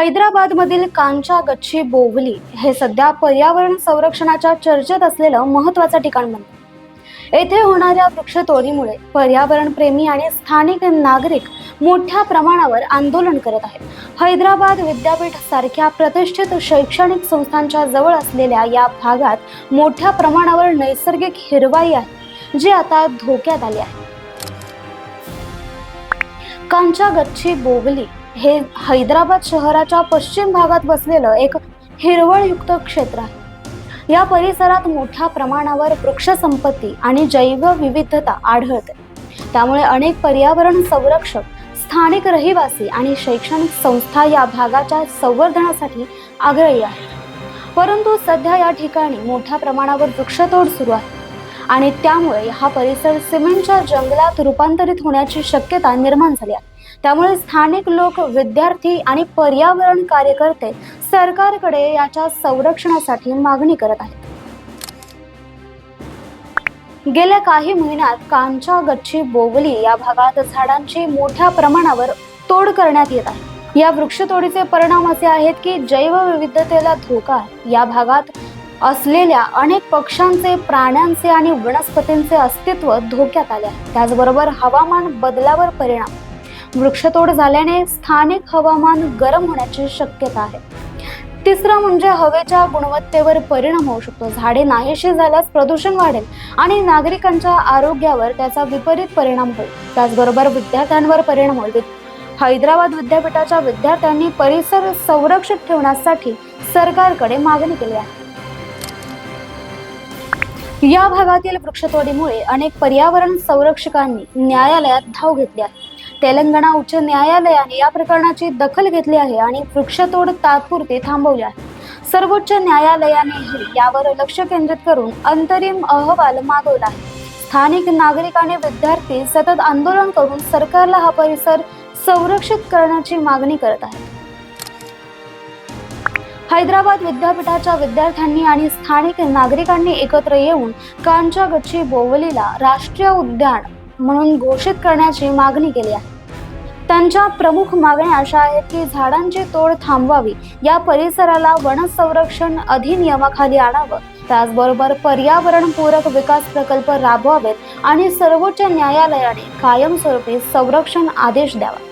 हैदराबादमधील कांचा गच्ची बोवली हे सध्या पर्यावरण संरक्षणाच्या चर्चेत असलेलं महत्वाचं ठिकाण बनलं येथे होणाऱ्या वृक्षतोडीमुळे पर्यावरणप्रेमी आणि स्थानिक नागरिक मोठ्या प्रमाणावर आंदोलन करत आहेत. हैदराबाद विद्यापीठ सारख्या प्रतिष्ठित शैक्षणिक संस्थांच्या जवळ असलेल्या या भागात मोठ्या प्रमाणावर नैसर्गिक हिरवाई आहे जी आता धोक्यात आली आहे. कांचा गच्ची बोगली हे हैदराबाद शहराच्या पश्चिम भागात बसलेलं एक हिरवळयुक्त क्षेत्र आहे. या परिसरात मोठ्या प्रमाणावर वृक्षसंपत्ती आणि जैवविविधता आढळते. त्यामुळे अनेक पर्यावरण संरक्षक स्थानिक रहिवासी आणि शैक्षणिक संस्था या भागाच्या संवर्धनासाठी आग्रही आहेत. परंतु सध्या या ठिकाणी मोठ्या प्रमाणावर वृक्षतोड सुरू आहे आणि त्यामुळे हा परिसर सिमेंटच्या जंगलात रूपांतरित होण्याची शक्यता निर्माण झाली आहे. त्यामुळे स्थानिक लोक विद्यार्थी आणि पर्यावरण कार्यकर्ते सरकारकडे याच्या संरक्षणासाठी मागणी करत आहेत. गेल्या काही महिन्यात कांचा गच्ची बोवली या भागात झाडांची मोठ्या प्रमाणावर तोड करण्यात येत आहे. या वृक्षतोडीचे परिणाम असे आहेत की जैवविविधतेला धोका आहे. या भागात असलेल्या अनेक पक्ष्यांचे प्राण्यांचे आणि वनस्पतींचे अस्तित्व धोक्यात आले आहे. त्याचबरोबर हवामान बदलावर परिणाम वृक्षतोड झाल्याने स्थानिक हवामान गरम होण्याची शक्यता आहे. तिसरं म्हणजे हवेच्या गुणवत्तेवर परिणाम होऊ शकतो. झाडे नाहीशी झाल्यास प्रदूषण वाढेल आणि नागरिकांच्या आरोग्यावर त्याचा विपरीत परिणाम होईल. त्याचबरोबर विद्यार्थ्यांवर परिणाम होईल. हैदराबाद विद्यापीठाच्या विद्यार्थ्यांनी परिसर संरक्षित ठेवण्यासाठी सरकारकडे मागणी केली आहे. या भागातील वृक्षतोडीमुळे अनेक पर्यावरण संरक्षकांनी न्यायालयात धाव घेतली आहे. तेलंगणा उच्च न्यायालयाने या प्रकरणाची दखल घेतली आहे आणि वृक्षतोड तात्पुरती थांबवली आहे. सर्वोच्च न्यायालयानेही यावर लक्ष केंद्रित करून अंतरिम अहवाल मागवला आहे. स्थानिक नागरिक आणि विद्यार्थी सतत आंदोलन करून सरकारला हा परिसर संरक्षित करण्याची मागणी करत आहेत. हैदराबाद विद्यापीठाच्या विद्यार्थ्यांनी आणि स्थानिक नागरिकांनी एकत्र येऊन कांच्या गच्ची बोवलीला राष्ट्रीय उद्यान म्हणून घोषित करण्याची मागणी केली आहे. त्यांच्या प्रमुख मागण्या अशा आहेत की झाडांची तोड थांबवावी. या परिसराला वन संरक्षण अधिनियमाखाली आणावं. त्याचबरोबर पर्यावरणपूरक विकास प्रकल्प राबवावेत आणि सर्वोच्च न्यायालयाने कायमस्वरूपी संरक्षण आदेश द्यावा.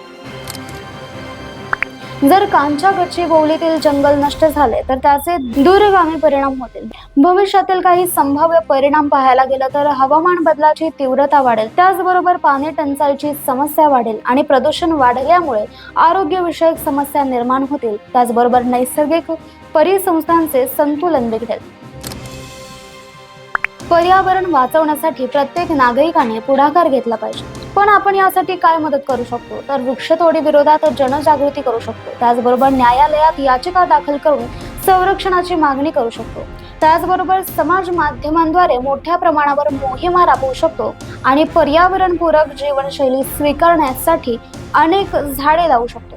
जर कांच्या गच्ची बोवलीतील जंगल नष्ट झाले तर त्याचे दूरगामी परिणाम होतील. भविष्यातील काही संभाव्य परिणाम पाहायला गेलं तर हवामान बदलाची तीव्रता वाढेल. त्याचबरोबर पाणी टंचाईची समस्या वाढेल आणि प्रदूषण वाढल्यामुळे आरोग्यविषयक समस्या निर्माण होतील. त्याचबरोबर नैसर्गिक परिसंस्थांचे संतुलन बिघडेल. पर्यावरण वाचवण्यासाठी प्रत्येक नागरिकाने पुढाकार घेतला पाहिजे. पण आपण यासाठी काय मदत करू शकतो? तर वृक्षतोडी विरोधात जनजागृती करू शकतो. त्याचबरोबर न्यायालयात याचिका दाखल करून संरक्षणाची मागणी करू शकतो. त्याचबरोबर समाज माध्यमांद्वारे मोठ्या प्रमाणावर मोहिमा राबवू शकतो आणि पर्यावरणपूरक जीवनशैली स्वीकारण्यासाठी अनेक झाडे लावू शकतो.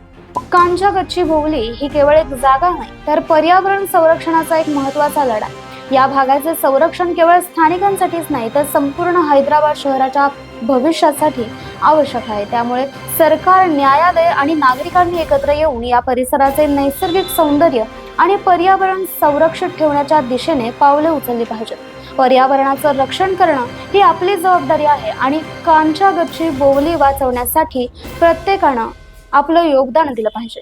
कांजा गच्ची भोवली ही केवळ एक जागा नाही तर पर्यावरण संरक्षणाचा एक महत्त्वाचा लढा आहे. या भागाचे संरक्षण केवळ स्थानिकांसाठीच नाही तर संपूर्ण हैदराबाद शहराच्या भविष्यासाठी आवश्यक आहे. त्यामुळे सरकार न्यायालय आणि नागरिकांनी एकत्र येऊन या परिसराचे नैसर्गिक सौंदर्य आणि पर्यावरण संरक्षित ठेवण्याच्या दिशेने पावले उचलली पाहिजेत. पर्यावरणाचं रक्षण करणं ही आपली जबाबदारी आहे आणि कांच्या गच्ची बोवली वाचवण्यासाठी प्रत्येकानं आपलं योगदान दिलं पाहिजे.